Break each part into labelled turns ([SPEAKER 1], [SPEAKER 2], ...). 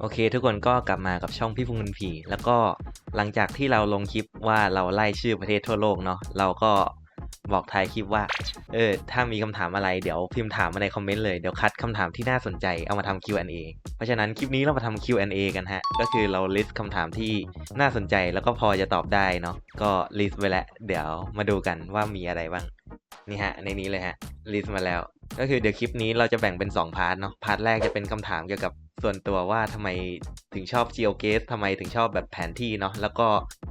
[SPEAKER 1] โอเค ทุกคนก็กลับมากับช่องพี่พุงเงินผี แล้วก็หลังจากที่เราลงคลิปว่าเราไล่ชื่อประเทศทั่วโลกเนาะเราก็บอกท้ายคลิปว่า เออ ถ้ามีคำถามอะไรเดี๋ยวพิมพ์ถามมาในคอมเมนต์เลย เดี๋ยวคัดคำถามที่น่าสนใจเอามาทำ Q&A เพราะฉะนั้นคลิปนี้เรามาทำ Q&A กันฮะ ก็คือเรา list คำถามที่น่าสนใจแล้วก็พอจะตอบได้เนาะ ก็ list ไว้แล้ว เดี๋ยวมาดูกันว่ามีอะไรบ้าง นี่ฮะในนี้เลยฮะ list มาแล้ว ก็คือเดี๋ยวคลิปนี้เราจะแบ่งเป็น 2 พาร์ทเนาะพาร์ทแรกจะเป็นคำถามเกี่ยวกับส่วนตัวว่าทำไมถึงชอบ GeoGuess ทำไมถึงชอบแบบแผนที่เนาะแล้วก็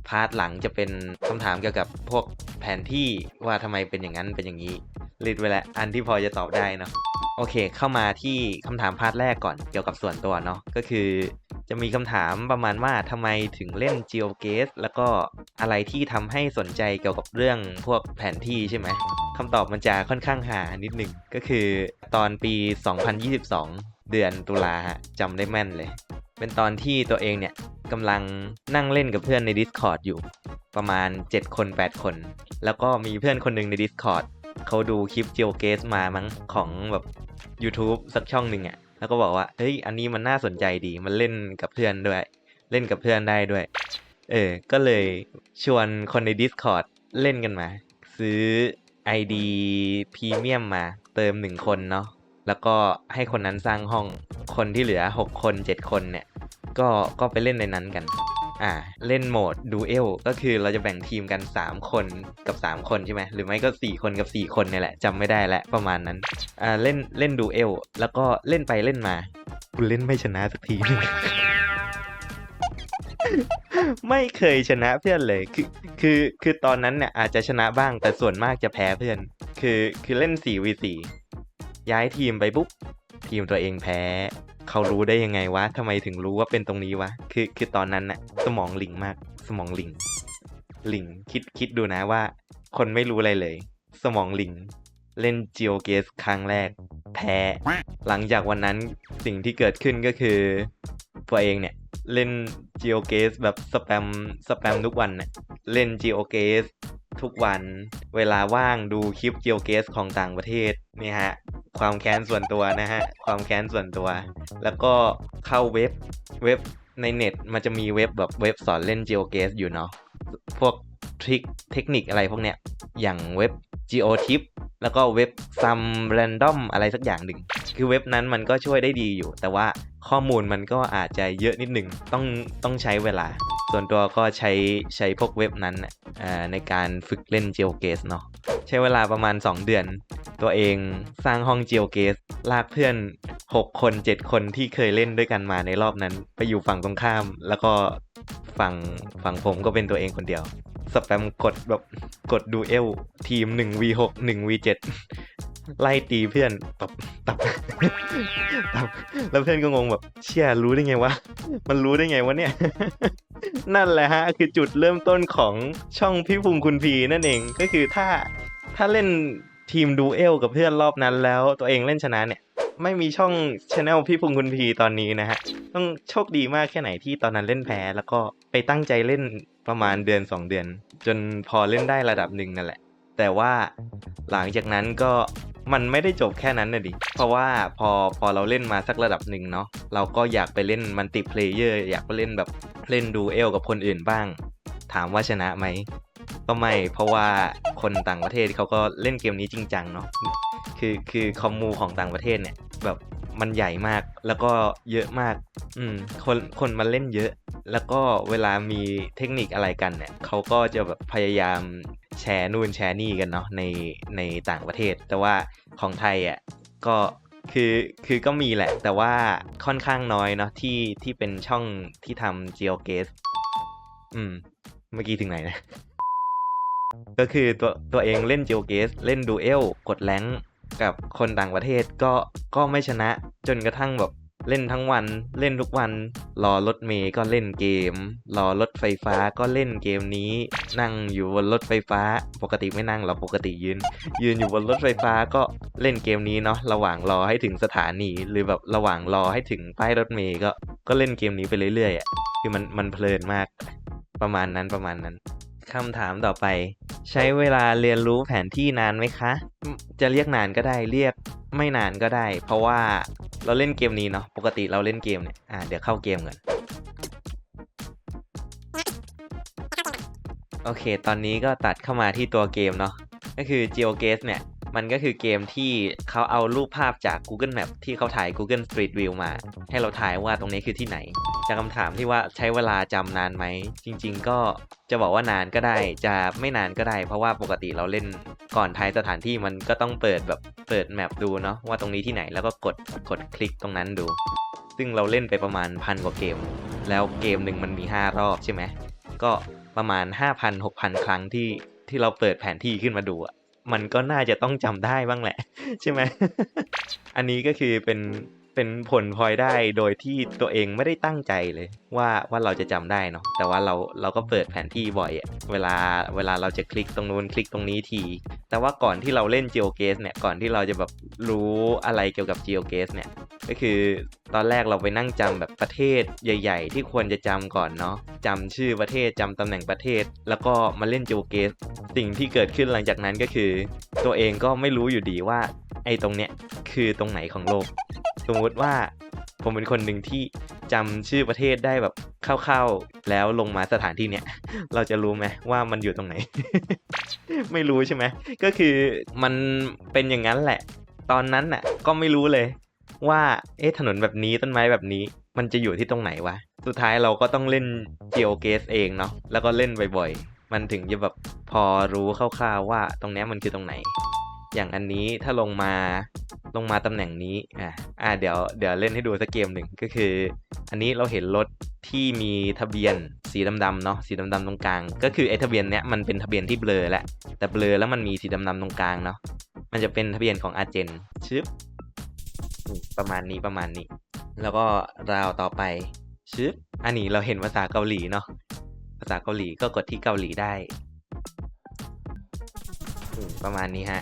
[SPEAKER 1] พาร์ทหลังจะเป็นคำถามเกี่ยวกับพวกแผนที่ว่าทำไมเป็นอย่างนั้นเป็นอย่างนี้ลิดไว้แล้วอันที่พอจะตอบได้เนาะโอเค เข้ามาที่คำถามพาร์ทแรกก่อนเกี่ยวกับส่วนตัวเนาะก็คือ จะมีคำถามประมาณว่าทำไมถึงเล่น GeoGuess แล้วก็อะไรที่ทำให้สนใจเกี่ยวกับเรื่องพวกแผนที่ใช่ไหมคำตอบมันจะค่อนข้างหานิดหนึ่งก็คือตอนปี 2022 เดือนตุลาฮะจำได้แม่นเลย เป็นตอนที่ตัวเองเนี่ยกำลังนั่งเล่นกับเพื่อนใน Discord อยู่ ประมาณ 7 คน 8 คน แล้วก็มีเพื่อนคนหนึ่งใน Discord เขาดูคลิป GeoGuess มามั้งของแบบ YouTube สักช่องหนึ่งอะ่ะ แล้วก็บอกว่าเฮ้ยอันนี้มันน่าสนใจดีมันเล่นกับเพื่อนด้วย เล่นกับเพื่อนได้ด้วย เออ ก็เลยชวนคนใน Discord เล่นกันมา ซื้อ ID พรีเมียมมา เติมหนึ่งคนเนาะแล้วก็ให้คนนั้นสร้างห้องคนที่เหลือ 6 คน 7 คนเนี่ย ก็ก็ไปเล่นในนั้นกัน อ่าเล่นโหมดดูเอลก็คือเราจะแบ่งทีมกัน 3 คนกับ 3 คนใช่ไหมหรือไม่ก็ 4 คนกับ 4 คนเนี่ยแหละจำไม่ได้แล้วประมาณนั้นอ่าเล่นเล่นดูเอลแล้วก็เล่นไปเล่นมากูเล่นไม่ชนะสักทีไม่เคยชนะเพื่อนเลย คือคือคือตอนนั้นเนี่ยอาจจะชนะบ้างแต่ส่วนมากจะแพ้เพื่อน คือคือเล่น 4v4 ย้ายทีมไปปุ๊บ ทีมตัวเองแพ้ เขารู้ได้ยังไงวะทำไมถึงรู้ว่าเป็นตรงนี้วะ คือคือตอนนั้นน่ะ สมองหลิงมาก สมองหลิงหลิงคิดคิดดูนะว่า คนไม่รู้อะไรเลย สมองหลิงเล่น GeoGuess ครั้งแรก แพ้ หลังจากวันนั้นสิ่งที่เกิดขึ้นก็คือตัวเองเนี่ย เล่น GeoGuess แบบสแปมสแปมทุกวันเนี่ยเล่น GeoGuess ทุกวันเวลาว่างดูคลิป GeoGuess ของต่างประเทศนี่ฮะความแค้นส่วนตัวนะฮะความแค้นส่วนตัว แล้วก็เข้าเว็บเว็บในเน็ตมันจะมีเว็บแบบเว็บสอนเล่น GeoGuess อยู่เนาะพวกทริคเทคนิคอะไรพวกเนี้ยอย่างเว็บ GeoTip แล้วก็เว็บ Some Random อะไรสักอย่างหนึ่ง คือเว็บนั้นมันก็ช่วยได้ดีอยู่ แต่ว่าข้อมูลมันก็อาจจะเยอะนิดหนึ่งต้องต้องใช้เวลา ส่วนตัวก็ใช้ใช้พวกเว็บนั้นในการฝึกเล่น GeoGuess เนาะใช้เวลาประมาณ 2 เดือน ตัวเองสร้างห้อง GeoGuess ลากเพื่อน 6 คน 7 คนที่เคยเล่นด้วยกันมาในรอบนั้น ไปอยู่ฝั่งตรงข้าม แล้วก็ฝั่งฝั่งผมก็เป็นตัวเองคนเดียวสแปมกดแบบกดดูเอลทีม 1v6 1v7 ไล่ตีเพื่อนตับตับตับ แล้วเพื่อนก็งงแบบ เชี่ยรู้ได้ไงวะ มันรู้ได้ไงวะเนี่ย นั่นแหละฮะ คือจุดเริ่มต้นของช่องพี่ภูมิคุณพีนั่นเองก็คือถ้าถ้าเล่นทีมดูเอลกับเพื่อนรอบนั้นแล้วตัวเองเล่นชนะเนี่ย ไม่มีช่องช anel พี่ภูมิคุณพีตอนนี้นะฮะ ต้องโชคดีมากแค่ไหนที่ตอนนั้นเล่นแพ้แล้วก็ไปตั้งใจเล่นประมาณเดือน 2 เดือน จนพอเล่นได้ระดับหนึ่งนั่นแหละ แต่ว่าหลังจากนั้นก็มันไม่ได้จบแค่นั้นนะดิ เพราะว่าพอพอเราเล่นมาสักระดับหนึ่งเนาะ เราก็อยากไปเล่นมัลติเพลเยอร์อยากไปเล่นแบบเล่นดูเอลกับคนอื่นบ้าง ถามว่าชนะไหม ก็ไม่ เพราะว่าคนต่างประเทศเขาก็เล่นเกมนี้จริงจังเนาะ คือคือคอมมูของต่างประเทศเนี่ยแบบ มันใหญ่มาก แล้วก็เยอะมาก อืม คนคนมาเล่นเยอะ แล้วก็เวลามีเทคนิคอะไรกันเนี่ยเขาก็จะแบบพยายามแชร์นู่นแชร์นี่กันเนาะในในต่างประเทศ แต่ว่าของไทยอะก็คือคือก็มีแหละ แต่ว่าค่อนข้างน้อยเนาะที่ที่เป็นช่องที่ทำ GeoGuess อืม เมื่อกี้ถึงไหนนะ ก็คือตัวตัวเองเล่น GeoGuess เล่นดูเอลกดแรง กับคนต่างประเทศก็ก็ไม่ชนะจนกระทั่งแบบเล่นทั้งวันเล่นทุกวัน รอรถเมย์ก็เล่นเกม รอรถไฟฟ้าก็เล่นเกมนี้ นั่งอยู่บนรถไฟฟ้า ปกติไม่นั่งหรอกปกติยืน ยืนอยู่บนรถไฟฟ้าก็เล่นเกมนี้เนาะระหว่างรอให้ถึงสถานีหรือแบบระหว่างรอให้ถึงป้ายรถเมย์ก็ก็เล่นเกมนี้ไปเรื่อยๆอะคือมันมันเพลินมาก ประมาณนั้นประมาณนั้น คำถามต่อไป ใช้เวลาเรียนรู้แผนที่นานไหมคะ จะเรียกนานก็ได้เรียกไม่นานก็ได้ เพราะว่าเราเล่นเกมนี้เนาะปกติเราเล่นเกมเนี่ยอ่าเดี๋ยวเข้าเกมก่อนโอเค ตอนนี้ก็ตัดเข้ามาที่ตัวเกมเนาะก็คือ GeoGuess เนี่ย มันก็คือเกมที่เขาเอารูปภาพจาก Google Map ที่เขาถ่าย Google Street View มา ให้เราถ่ายว่าตรงนี้คือที่ไหน จากคำถามที่ว่าใช้เวลาจำนานไหม จริง ๆ ก็จะบอกว่านานก็ได้ จะไม่นานก็ได้ เพราะว่าปกติเราเล่นก่อนทายสถานที่มันก็ต้องเปิดแบบเปิดแมปดูเนาะว่าตรงนี้ที่ไหนแล้วก็กดกดคลิกตรงนั้นดู ซึ่งเราเล่นไปประมาณพันกว่าเกม แล้วเกมหนึ่งมันมี 5 รอบใช่ไหมก็ประมาณ 5,000 6,000 ครั้งที่ที่เราเปิดแผนที่ขึ้นมาดูอะ มันก็น่าจะต้องจำได้บ้างแหละ ใช่ไหม อันนี้ก็คือเป็น เป็นผลพลอยได้โดยที่ตัวเองไม่ได้ตั้งใจเลยว่าว่าเราจะจำได้เนาะแต่ว่าเราเราก็เปิดแผนที่บ่อยอะเวลาเวลาเราจะคลิกตรงนู้นคลิกตรงนี้ที แต่ว่าก่อนที่เราเล่น GeoGuess เนี่ยก่อนที่เราจะแบบรู้อะไรเกี่ยวกับ GeoGuess เนี่ยก็คือตอนแรกเราไปนั่งจำแบบประเทศใหญ่ ๆ ที่ควรจะจำก่อนเนาะจำชื่อประเทศจำตำแหน่งประเทศ แล้วก็มาเล่น GeoGuess สิ่งที่เกิดขึ้นหลังจากนั้นก็คือ ตัวเองก็ไม่รู้อยู่ดีว่าไอ้ตรงเนี้ยคือตรงไหนของโลก สมมติว่าผมเป็นคนหนึ่งที่จำชื่อประเทศได้แบบคร่าวๆแล้วลงมาสถานที่เนี้ยเราจะรู้ไหมว่ามันอยู่ตรงไหน ไม่รู้ใช่ไหมก็คือมันเป็นอย่างนั้นแหละ ตอนนั้นน่ะ ก็ไม่รู้เลย ว่าเอ๊ะถนนแบบนี้ต้นไม้แบบนี้ มันจะอยู่ที่ตรงไหนวะสุดท้ายเราก็ต้องเล่น GeoGuess เองเนาะแล้วก็เล่นบ่อยๆมันถึงจะแบบพอรู้คร่าวๆว่าตรงนี้มันคือตรงไหน อย่างอันนี้ถ้าลงมาลงมาตำแหน่งนี้อะอะเดี๋ยวเดี๋ยวเล่นให้ดูสักเกมหนึ่งก็คือ อันนี้เราเห็นรถที่มีทะเบียนสีดำๆเนาะสีดำๆตรงกลาง ก็คือไอ้ทะเบียนเนี้ยมันเป็นทะเบียนที่เบลอแหละแต่เบลอแล้วมันมีสีดำๆตรงกลางเนาะมันจะเป็นทะเบียนของอาเจนชึบประมาณนี้ประมาณนี้ แล้วก็ราวต่อไปชึบอันนี้เราเห็นภาษาเกาหลีเนาะภาษาเกาหลีก็กดที่เกาหลีได้ ประมาณนี้ฮะ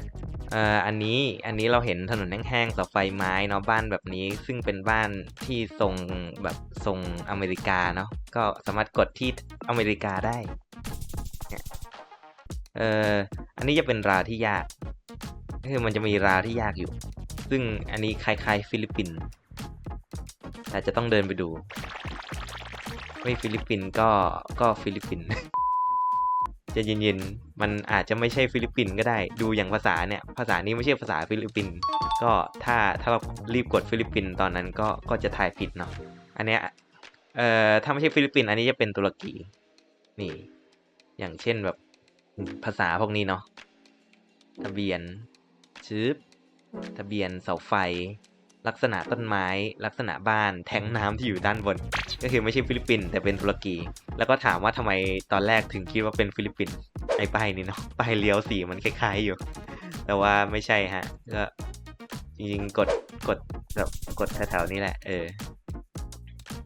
[SPEAKER 1] อ่ออันนี้อันนี้เราเห็นถนนแห้งๆเสาไฟไม้เนาะบ้านแบบนี้ ซึ่งเป็นบ้านที่ทรงแบบทรงอเมริกาเนาะก็สามารถกดที่อเมริกาได้เนี่ยเอ่ออันนี้จะเป็นราที่ยากก็คือมันจะมีราที่ยากอยู่ ซึ่งอันนี้คล้ายๆฟิลิปปินส์แต่จะต้องเดินไปดู ไม่ฟิลิปปินส์ก็ก็ฟิลิปปินส์ จะเย็นๆ มันอาจจะไม่ใช่ฟิลิปปินส์ก็ได้ ดูอย่างภาษาเนี่ย ภาษานี้ไม่ใช่ภาษาฟิลิปปินส์ก็ถ้าถ้าเรารีบกดฟิลิปปินส์ตอนนั้นก็ก็จะถ่ายผิดเนาะ อันเนี้ย เอ่อ ถ้าไม่ใช่ฟิลิปปินส์อันนี้จะเป็นตุรกี นี่ อย่างเช่นแบบภาษาพวกนี้เนาะ ทะเบียนชืบทะเบียนเสาไฟ ลักษณะต้นไม้ ลักษณะบ้านแทงน้ำที่อยู่ด้านบน ก็คือไม่ใช่ฟิลิปปินส์แต่เป็นตุรกี แล้วก็ถามว่าทำไมตอนแรกถึงคิดว่าเป็นฟิลิปปินส์ไอ้ป้ายนี่เนาะป้ายเลี้ยวสีมันคล้ายๆอยู่ แต่ว่าไม่ใช่ฮะก็จริงๆกดกดแบบกดแถวๆนี้แหละ เออ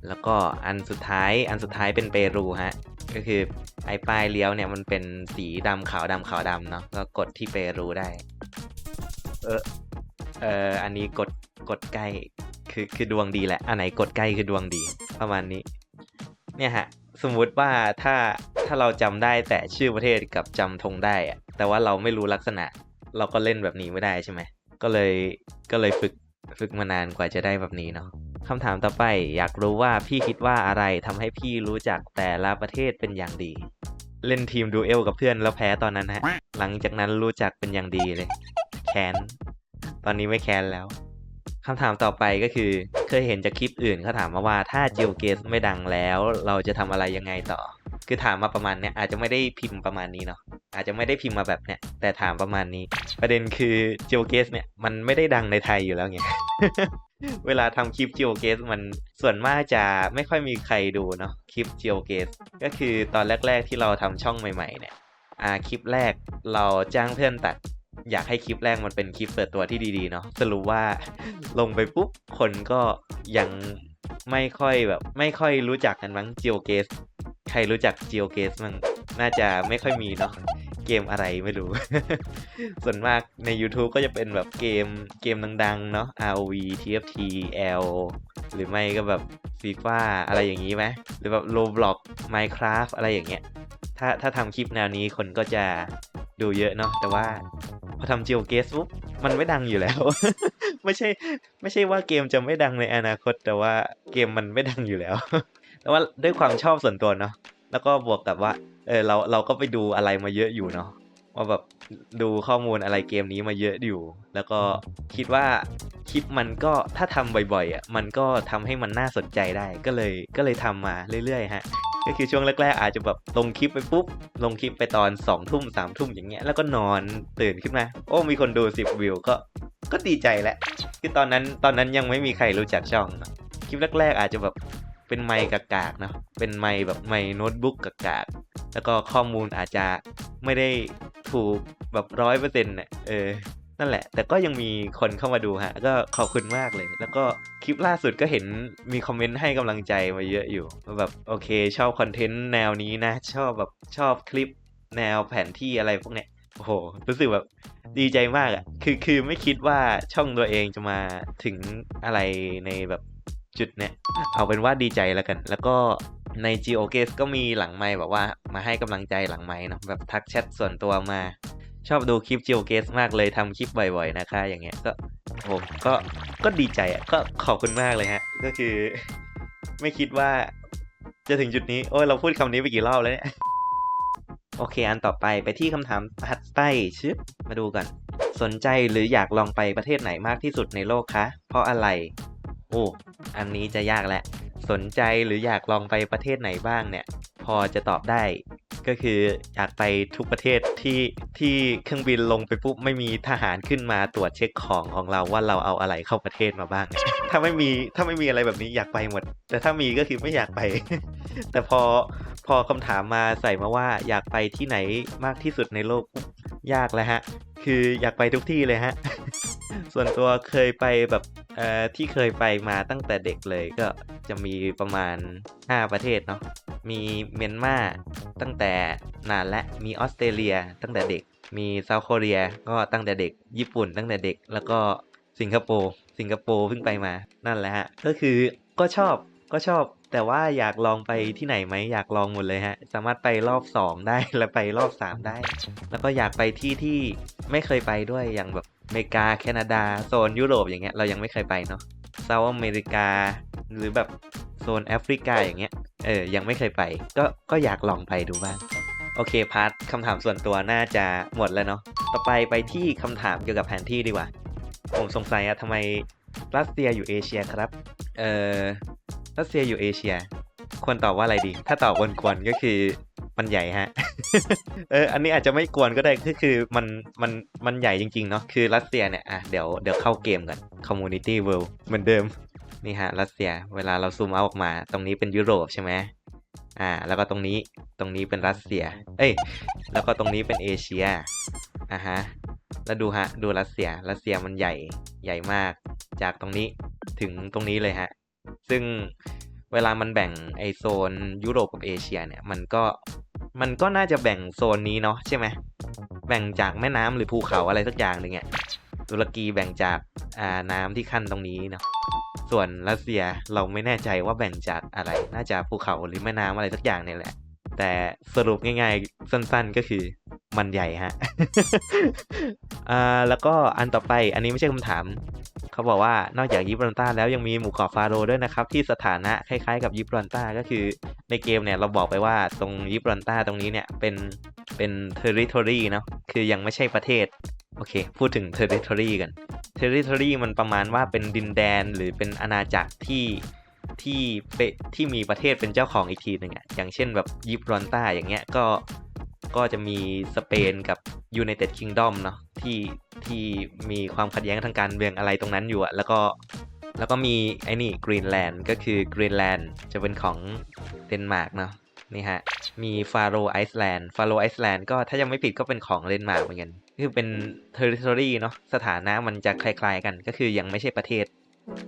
[SPEAKER 1] แล้วก็อันสุดท้ายอันสุดท้ายเป็นเปรูฮะก็คือไอ้ป้ายเลี้ยวเนี่ยมันเป็นสีดำขาวดำขาวดำเนาะก็กดที่เปรูได้ เออเอ่ออันนี้กด กดใกล้คือคือดวงดีแหละอันไหนกดใกล้คือดวงดี ประมาณนี้ เนี่ยฮะ สมมุติว่าถ้าถ้าเราจำได้แต่ชื่อประเทศกับจำธงได้อะแต่ว่าเราไม่รู้ลักษณะ เราก็เล่นแบบนี้ไม่ได้ใช่ไหมก็เลยก็เลยฝึกฝึกมานานกว่าจะได้แบบนี้เนาะคำถามต่อไปอยากรู้ว่าพี่คิดว่าอะไรทำให้พี่รู้จักแต่ละประเทศเป็นอย่างดี เล่นทีมดูเอลกับเพื่อนแล้วแพ้ตอนนั้นฮะ หลังจากนั้นรู้จักเป็นอย่างดีเลย แค้น ตอนนี้ไม่แค้นแล้ว คำถามต่อไปก็คือ เคยเห็นจากคลิปอื่นเขาถามมาว่าถ้า g e o g u e s s ไม่ดังแล้ว เราจะทำอะไรยังไงต่อ คือถามมาประมาณเนี้ยอาจจะไม่ได้พิมพ์ประมาณนี้เนาะอาจจะไม่ได้พิมพ์มาแบบเนี้ยแต่ถามประมาณนี้ ประเด็นคือ g e o g u e s s เนี่ยมันไม่ได้ดังในไทยอยู่แล้วไงเวลาทำคลิป g e o g u e s s มันส่วนมากจะไม่ค่อยมีใครดูเนาะคลิป g e o g u e s s ก็คือตอนแรก ๆที่เราทำช่องใหม่ๆเนี่ยอ่าคลิปแรกเราจ้างเพื่อนตัด อยากให้คลิปแรกมันเป็นคลิปเปิดตัวที่ดีๆเนาะสรุปว่าลงไปปุ๊บ คนก็ยังไม่ค่อยแบบ ไม่ค่อยรู้จักกันมั้ง GeoGuess ใครรู้จัก GeoGuess มั้งน่าจะไม่ค่อยมีเนาะเกมอะไรไม่รู้ ส่วนมากใน YouTube ก็จะเป็นแบบเกมเกมดังๆ เนาะ ROV TFT L หรือไม่ก็แบบ FIFA อะไรอย่างนี้ไหมหรือแบบ Roblox Minecraft อะไรอย่างเงี้ยถ้าถ้าทำคลิปแนวนี้คนก็จะดูเยอะเนาะแต่ว่า พอทำ GeoGuess ปุ๊บมันไม่ดังอยู่แล้ว ไม่ใช่ไม่ใช่ว่าเกมจะไม่ดังในอนาคต แต่ว่าเกมมันไม่ดังอยู่แล้วแต่ว่าด้วยความชอบส่วนตัวเนาะแล้วก็บวกกับว่าเออเราเราก็ไปดูอะไรมาเยอะอยู่เนาะว่าแบบดูข้อมูลอะไรเกมนี้มาเยอะอยู่ แล้วก็คิดว่าคลิปมันก็ถ้าทำบ่อยๆอะมันก็ทำให้มันน่าสนใจได้ก็เลยก็เลยทำมาเรื่อยๆฮะ ก็คือช่วงแรกๆอาจจะแบบลงคลิปไปปุ๊บ ลงคลิปไปตอน2องทุ่มสามทุ่มอย่างเงี้ยแล้วก็นอนตื่นขึ้นมา โอ้มีคนดู 10 วิวก็ก็ดีใจแหล้วคือตอนนั้นตอนนั้นยังไม่มีใครรู้จักช่องเนะคลิปแรกๆอาจจะแบบเป็นไมค์กากๆเนาะเป็นไมค์แบบไมค์โน้ตบุ๊กกากๆ แล้วก็ข้อมูลอาจจะไม่ได้ถูกแบบร้อยเปอร์เซ็นต์เนี่ยเออ นั่นแหละ แต่ก็ยังมีคนเข้ามาดูฮะ ก็ขอบคุณมากเลย แล้วก็คลิปล่าสุดก็เห็นมีคอมเมนต์ให้กำลังใจมาเยอะอยู่แบบโอเค ชอบคอนเทนต์แนวนี้นะ ชอบแบบชอบคลิปแนวแผนที่อะไรพวกเนี้ยโอ้โห รู้สึกแบบดีใจมากอะ่ะ คือคือไม่คิดว่าช่องตัวเองจะมาถึงอะไรในแบบจุดเนี้ย เอาเป็นว่าดีใจแล้วกัน แล้วก็ใน g o g a s ก็มีหลังไมค์แบบว่ามาให้กำลังใจหลังไมค์เนะแบบทักแชทส่วนตัวมา ชอบดูคลิป g o g a s มากเลยทำคลิปบ่อยๆนะคะ อย่างเงี้ยก็โอ้ก็ก็ดีใจอะก็ขอบคุณมากเลยฮะ ก็คือ ไม่คิดว่าจะถึงจุดนี้ โอ้ยเราพูดคำนี้ไปกี่รอบแล้วเนี่ย โอเค อันต่อไปไปที่คำถามถัดไปชึบมาดูกัน สนใจหรืออยากลองไปประเทศไหนมากที่สุดในโลกคะ เพราะอะไร โอ้ อันนี้จะยากแหละ สนใจหรืออยากลองไปประเทศไหนบ้างเนี่ย พอจะตอบได้ ก็คืออยากไปทุกประเทศที่ที่เครื่องบินลงไปปุ๊บไม่มีทหารขึ้นมาตรวจเช็คของของเราว่าเราเอาอะไรเข้าประเทศมาบ้าง ถ้าไม่มีถ้าไม่มีอะไรแบบนี้อยากไปหมด แต่ถ้ามีก็คือไม่อยากไป แต่พอพอคำถามมาใส่มาว่าอยากไปที่ไหนมากที่สุดในโลก ยากแล้วฮะ คืออยากไปทุกที่เลยฮะ ส่วนตัวเคยไปแบบเอ่อที่เคยไปมาตั้งแต่เด็กเลยก็จะมีประมาณ 5 ประเทศเนาะ มีเมียนมาตั้งแต่นานและ มีออสเตรเลียตั้งแต่เด็ก มีเซาท์โคเรียก็ตั้งแต่เด็ก ญี่ปุ่นตั้งแต่เด็ก แล้วก็สิงคโปร์ สิงคโปร์เพิ่งไปมา นั่นแหละฮะ ก็คือก็ชอบ ก็ชอบแต่ว่าอยากลองไปที่ไหนไหมอยากลองหมดเลยฮะ สามารถไปรอบ 2 ได้และไปรอบ 3 ได้ แล้วก็อยากไปที่ที่ไม่เคยไปด้วยอย่างแบบอเมริกาแคนาดาโซนยุโรปอย่างเงี้ยเรายังไม่เคยไปเนาะเซาท์อเมริกา หรือแบบโซนแอฟริกาอย่างเงี้ยเออยังไม่เคยไป ก็ก็อยากลองไปดูบ้างโอเคพาร์ทคำถามส่วนตัวน่าจะหมดแล้วเนาะต่อไปไปที่คำถามเกี่ยวกับแผนที่ดีกว่า ผมสงสัยอะทำไม รัสเซียอยู่เอเชียครับ เอ่อ รัสเซียอยู่เอเชีย ควรตอบว่าอะไรดี ถ้าตอบกวนๆก็คือมันใหญ่ฮะ เออ อันนี้อาจจะไม่กวนก็ได้ก็คือมันมันมันใหญ่จริงๆเนาะ คือรัสเซียเนี่ย อะ เดี๋ยวเดี๋ยวเข้าเกมกัน Community World เหมือนเดิม นี่ฮะ รัสเซีย เวลาเราซูมเอาออกมา ตรงนี้เป็นยุโรปใช่ไหมอ่า แล้วก็ตรงนี้ ตรงนี้เป็นรัสเซีย เอ้ย แล้วก็ตรงนี้เป็นเอเชีย อะฮะ แล้วดูฮะ ดูรัสเซีย รัสเซียมันใหญ่ ใหญ่มาก จากตรงนี้ถึงตรงนี้เลยฮะ ซึ่งเวลามันแบ่งไอโซนยุโรปกับเอเชียเนี่ย มันก็ มันก็น่าจะแบ่งโซนนี้เนาะใช่ไหม แบ่งจากแม่น้ำหรือภูเขาอะไรสักอย่างหนึ่งอะตุรกีแบ่งจากอ่าน้ำที่ขั้นตรงนี้เนาะ ส่วนรัสเซียเราไม่แน่ใจว่าแบ่งจากอะไร น่าจะภูเขาหรือแม่น้ำอะไรสักอย่างเนี่ยแหละ แต่สรุปง่ายๆสั้น ๆก็คือ มันใหญ่ฮะ อ่า แล้วก็อันต่อไป อันนี้ไม่ใช่คำถาม เขาบอกว่านอกจากยิบรอนต้าแล้วยังมีหมู่เกาะฟาโรด้วยนะครับ ที่สถานะคล้ายๆกับยิบรอนต้าก็คือในเกมเนี่ยเราบอกไปว่าตรงยิบรอนต้าตรงนี้เนี่ยเป็นเป็น territory เนาะ คือยังไม่ใช่ประเทศ โอเค พูดถึง territory กัน territory มันประมาณว่าเป็นดินแดนหรือเป็นอาณาจักรที่ที่เปที่มีประเทศเป็นเจ้าของอีกทีหนึ่งอะอย่างเช่นแบบยิบรอนต้าอย่างเงี้ยก็ ก็จะมีสเปนกับ United Kingdom เนาะที่ที่มีความขัดแย้งทางการเมืองอะไรตรงนั้นอยู่อะแล้วก็แล้วก็มีไอ้นี่กรีนแลนด์ก็คือกรีนแลนด์จะเป็นของเดนมาร์กเนาะนี่ฮะ มีฟาโรไอซ์แลนด์ฟาโรไอซ์แลนด์ก็ถ้ายังไม่ผิดก็เป็นของเดนมาร์กเหมือนกัน คือเป็น territory เนาะสถานะมันจะคล้ายๆกันก็คือยังไม่ใช่ประเทศ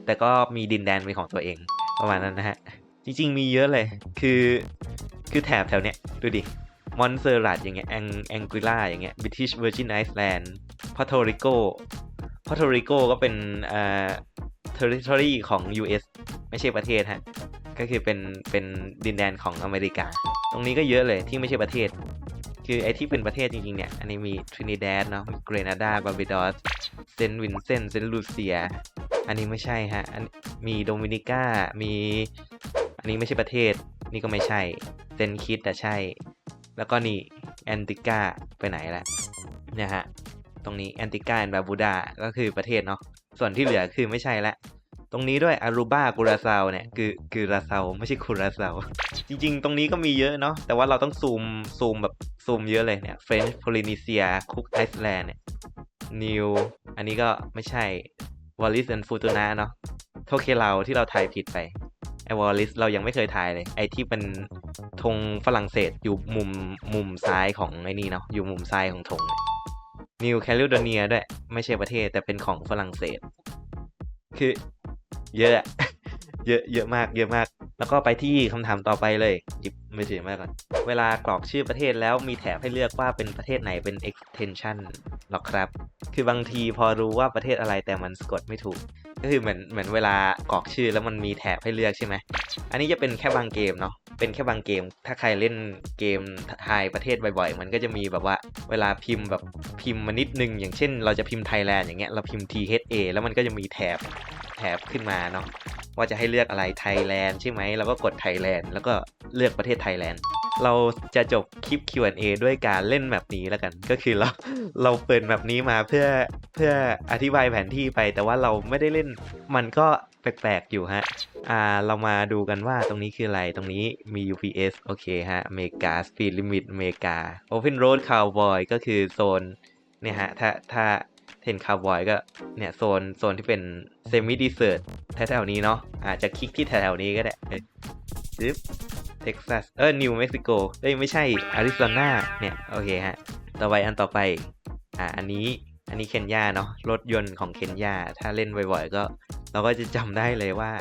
[SPEAKER 1] แต่ก็มีดินแดนเป็นของตัวเองประมาณนั้นนะฮะ จริงๆมีเยอะเลย คือคือแถบแถวเนี้ยดูดิ มอนเซอรัตอย่างเงี้ยแองแองกิล่าอย่างเงี้ยบิทิชเวอร์จินไอซ์แลนด์พอโตริโกพอโตริโกก็เป็นเอ่อ territory ของ US ไม่ใช่ประเทศฮะ ก็คือเป็นเป็นดินแดนของอเมริกา ตรงนี้ก็เยอะเลยที่ไม่ใช่ประเทศ คือไอที่เป็นประเทศจริงๆเนี่ย อันนี้มีทรินิแดดเนาะมีเกรนาดาบาร์บดอสเซนต์วินเซนต์เซนต์ลูเซีย อันนี้ไม่ใช่ฮะ อันมีโดมินิกา มี อันนี้ไม่ใช่ประเทศ นี่ก็ไม่ใช่ เซนคิดแต่ใช่ แล้วก็นี่แอนติกาไปไหนละเนี่ยฮะ ตรงนี้แอนติกาแอนบาบูดา ก็คือประเทศเนาะ ส่วนที่เหลือคือไม่ใช่ละ ตรงนี้ด้วยอารูบากูราซาวเนี่ย คือคือราซาวไม่ใช่คูราซาวจริงๆ ตรงนี้ก็มีเยอะเนาะ แต่ว่าเราต้องซูม ซูมแบบซูมเยอะเลยเนี่ยเฟรนช์โพลินีเซียคุกไอซ์แลนด์เนี่ยนิว อันนี้ก็ไม่ใช่วอลลิสแอนฟูตูนาเนาะโทเคเราที่เราทายผิดไป ไอวอลลิสเรายังไม่เคยทายเลย ไอที่เป็นธงฝรั่งเศสอยู่มุมมุมซ้ายของไอนี่เนาะอยู่มุมซ้ายของธงนิวแคลิฟอร์เนียด้วย ไม่ใช่ประเทศแต่เป็นของฝรั่งเศส คือเยอะ เยอะเยอะมาก เยอะมาก แล้วก็ไปที่คำถามต่อไปเลยหยิบ มือถือมาก่อน เวลากรอกชื่อประเทศแล้วมีแถบให้เลือกว่าเป็นประเทศไหนเป็น extension หรอครับ คือบางทีพอรู้ว่าประเทศอะไรแต่มันสะกดไม่ถูก ก็คือเหมือนเหมือนเวลากรอกชื่อแล้วมันมีแถบให้เลือกใช่ไหม อันนี้จะเป็นแค่บางเกมเนาะ เป็นแค่บางเกม ถ้าใครเล่นเกมไทยประเทศบ่อยๆ มันก็จะมีแบบว่าเวลาพิมพ์แบบพิมพ์มานิดนึง อย่างเช่น เราจะพิมพ์ไทยแลนด์อย่างเงี้ย เราพิมพ์ THA แล้วมันก็จะมีแถบแถบขึ้นมาเนาะ ว่าจะให้เลือกอะไรไทยแลนด์ใช่ไหมเราก็กดไทยแลนด์แล้วก็เลือกประเทศไทยแลนด์เราจะจบคลิป Q&A ด้วยการเล่นแบบนี้แล้วกัน ก็คือเราเราเปิดแบบนี้มาเพื่อเพื่ออธิบายแผนที่ไปแต่ว่าเราไม่ได้เล่นมันก็แปลกๆอยู่ฮะ อ่า เรามาดูกันว่าตรงนี้คืออะไร ตรงนี้มี UPS โอเคฮะอเมริกา Speed Limit อเมริกา Open Road Cowboy ก็คือโซน เนี่ยฮะ ถ้า ถ้า เห็นคาวบอยก็เนี่ยโซนโซนที่เป็นเซมิดีเซอร์ตแถวๆนี้เนาะอาจจะคลิกที่แถวๆนี้ก็ได้จิ๊บเท็กซัสเออนิวเม็กซิโกเอ้ยไม่ใช่อาริโซนาเนี่ย โอเคฮะ ต่อไปอันต่อไป อ่าอันนี้อันนี้เคนยาเนาะรถยนต์ของเคนยาถ้าเล่นบ่อยๆก็ เราก็จะจำได้เลยว่า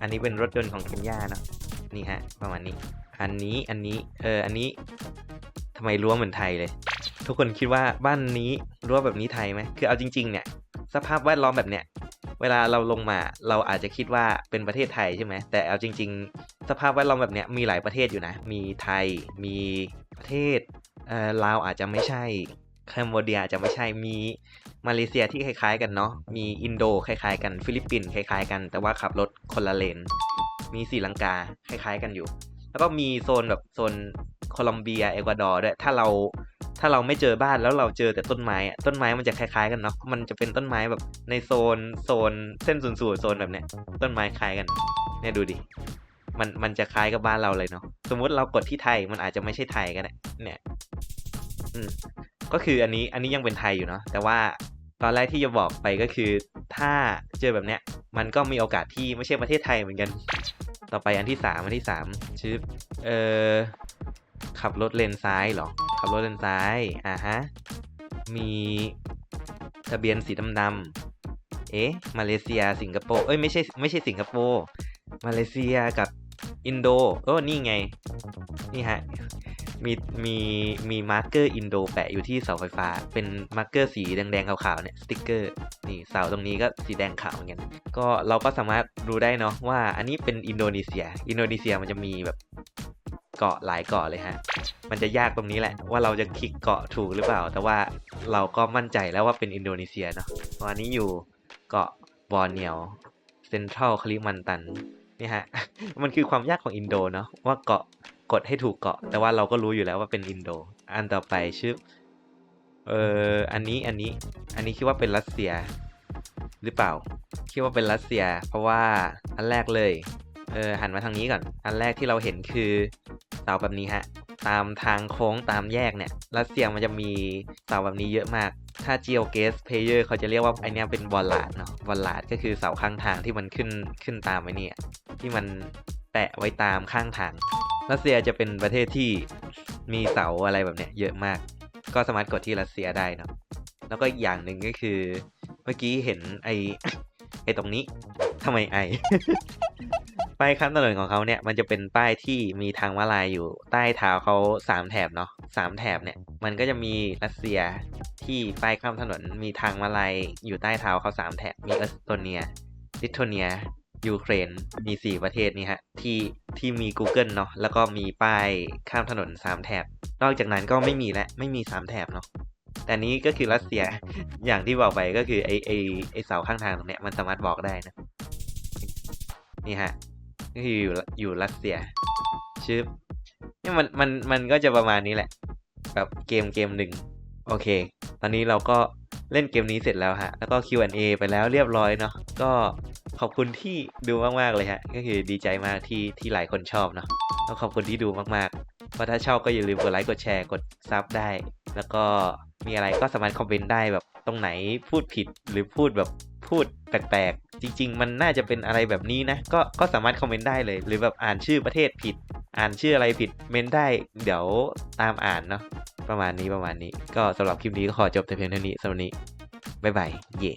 [SPEAKER 1] อันนี้เป็นรถยนต์ของเคนยาเนาะนี่ฮะประมาณนี้ อันนี้อันนี้เอออันนี้ำไมรั้วเหมือนไทยเลย ทุกคนคิดว่าบ้านนี้รั้วแบบนี้ไทยไหมคือเอาจริง ๆ เนี่ย สภาพแวดล้อมแบบเนี้ยเวลาเราลงมาเราอาจจะคิดว่าเป็นประเทศไทยใช่ไหมแต่เอาจริง ๆ สภาพแวดล้อมแบบเนี้ยมีหลายประเทศอยู่นะ มีไทยมีประเทศเอ่อลาวอาจจะไม่ใช่แคมโบเดียอาจจะไม่ใช่มีมาเลเซียที่คล้ายๆ กันเนาะมีอินโดคล้ายๆ กันฟิลิปปินส์คล้าย ๆ กัน แต่ว่าขับรถคนละเลน มีศรีลังกาคล้าย ๆ กันอยู่ แล้วก็มีโซนแบบโซน โคลอมเบียเอกวาดอร์ด้วยถ้าเราถ้าเราไม่เจอบ้านแล้วเราเจอแต่ต้นไม้อะต้นไม้มันจะคล้ายๆกันเนาะมันจะเป็นต้นไม้แบบในโซนโซนเส้นศูนย์สูตรโซนแบบเนี้ยต้นไม้คล้ายกันเนี่ยดูดิมันมันจะคล้ายกับบ้านเราเลยเนาะสมมุติเรากดที่ไทยมันอาจจะไม่ใช่ไทยก็ได้เนี่ยอืมก็คืออันนี้อันนี้ยังเป็นไทยอยู่เนาะแต่ว่าตอนแรกที่จะบอกไปก็คือ ถ้าเจอแบบเนี้ย มันก็มีโอกาสที่ไม่ใช่ประเทศไทยเหมือนกัน ต่อไปอันที่สามอันที่สามชื่อเอ่อ ขับรถเลนซ้ายเหรอ ขับรถเลนซ้าย อ่าฮะ มีทะเบียนสีดำๆเอ๊ะ มาเลเซีย สิงคโปร์ เอ้ย ไม่ใช่ ไม่ใช่สิงคโปร์ มาเลเซียกับอินโด เออ นี่ไง นี่ฮะ มี มี มีมาร์กเกอร์อินโดแปะอยู่ที่เสาไฟฟ้า เป็นมาร์กเกอร์สีแดงๆขาวๆเนี่ย สติ๊กเกอร์ นี่เสาตรงนี้ก็สีแดงขาวเหมือนกัน ก็เราก็สามารถรู้ได้เนาะว่าอันนี้เป็นอินโดนีเซีย อินโดนีเซียมันจะมีแบบ เกาะหลายเกาะเลยฮะ มันจะยากตรงนี้แหละ ว่าเราจะคลิกเกาะถูกหรือเปล่า แต่ว่าเราก็มั่นใจแล้วว่าเป็นอินโดนีเซียเนาะวันนี้อยู่เกาะบอร์เนียวเซ็นทรัลคลิมันตันนี่ฮะ มันคือความยากของอินโดเนาะว่าเกาะกดให้ถูกเกาะ แต่ว่าเราก็รู้อยู่แล้วว่าเป็นอินโด อันต่อไปชื่อเอออันนี้อันนี้อันนี้คิดว่าเป็นรัสเซีย หรือเปล่า คิดว่าเป็นรัสเซีย เพราะว่าอันแรกเลยเออหันมาทางนี้ก่อน อันแรกที่เราเห็นคือ เสาแบบนี้ฮะ ตามทางโค้งตามแยกเนี่ยรัสเซียมันจะมีเสาแบบนี้เยอะมาก ถ้า geo g u e s Player เขาจะเรียกว่าไอเนี้ยเป็นวอลลาดเนาะวอลลาดก็คือเสาข้างทางที่มันขึ้นขึ้นตามไว้เนี่ยที่มันแปะไว้ตามข้างทางรัสเซียจะเป็นประเทศที่มีเสาอะไรแบบเนี้ยเยอะมาก ก็สามารถกดที่รัสเซียได้เนาะแล้วก็อีกอย่างหนึ่งก็คือ เมื่อกี้เห็นไอไอตรงนี้ทำไมไอ ป้ายข้ามถนนของเขาเนี่ยมันจะเป็นป้ายที่มีทางมาลายอยู่ใต้เท้าเขาสามแถบเนาะสามแถบเนี่ยมันก็จะมีรัสเซียที่ป้ายข้ามถนนมีทางมาลายอยู่ใต้เท้าเขาสามแถบมีเอสโตเนียลิทัวเนียยูเครนมีสี่ประเทศนี้ฮะที่ที่มี Google เนาะแล้วก็มีป้ายข้ามถนนสามแถบ นอกจากนั้นก็ไม่มีแล้วไม่มีสามแถบเนาะแต่นี้ก็คือรัสเซียอย่างที่บอกไปก็คือไอไอไอเสาข้างทางตรงเนี้ยมันสามารถบอกได้นะนี่ฮะ ก็คืออยู่อยู่รัสเซียชื่อเนี่ยมันมันมันก็จะประมาณนี้แหละแบบเกมเกมหนึ่งโอเค ตอนนี้เราก็เล่นเกมนี้เสร็จแล้วฮะ แล้วก็ Q&A ไปแล้วเรียบร้อยเนาะก็ขอบคุณที่ดูมากๆเลยฮะ ก็คือดีใจมากที่ที่หลายคนชอบเนาะก็ขอบคุณที่ดูมากๆก็ถ้าชอบก็อย่าลืมกดไลค์กดแชร์กดซับได้ แล้วก็มีอะไรก็สามารถคอมเมนต์ได้แบบตรงไหนพูดผิดหรือพูดแบบ พูดแปลกๆ จริง ๆ มันน่าจะเป็นอะไรแบบนี้นะ ก็ก็สามารถคอมเมนต์ได้เลย หรือแบบอ่านชื่อประเทศผิด อ่านชื่ออะไรผิดเมนได้เดี๋ยวตามอ่านเนาะประมาณนี้ประมาณนี้ ก็สำหรับคลิปนี้ก็ขอจบแต่เพียงเท่านี้สำหรับนนี้บ๊ายบายเย่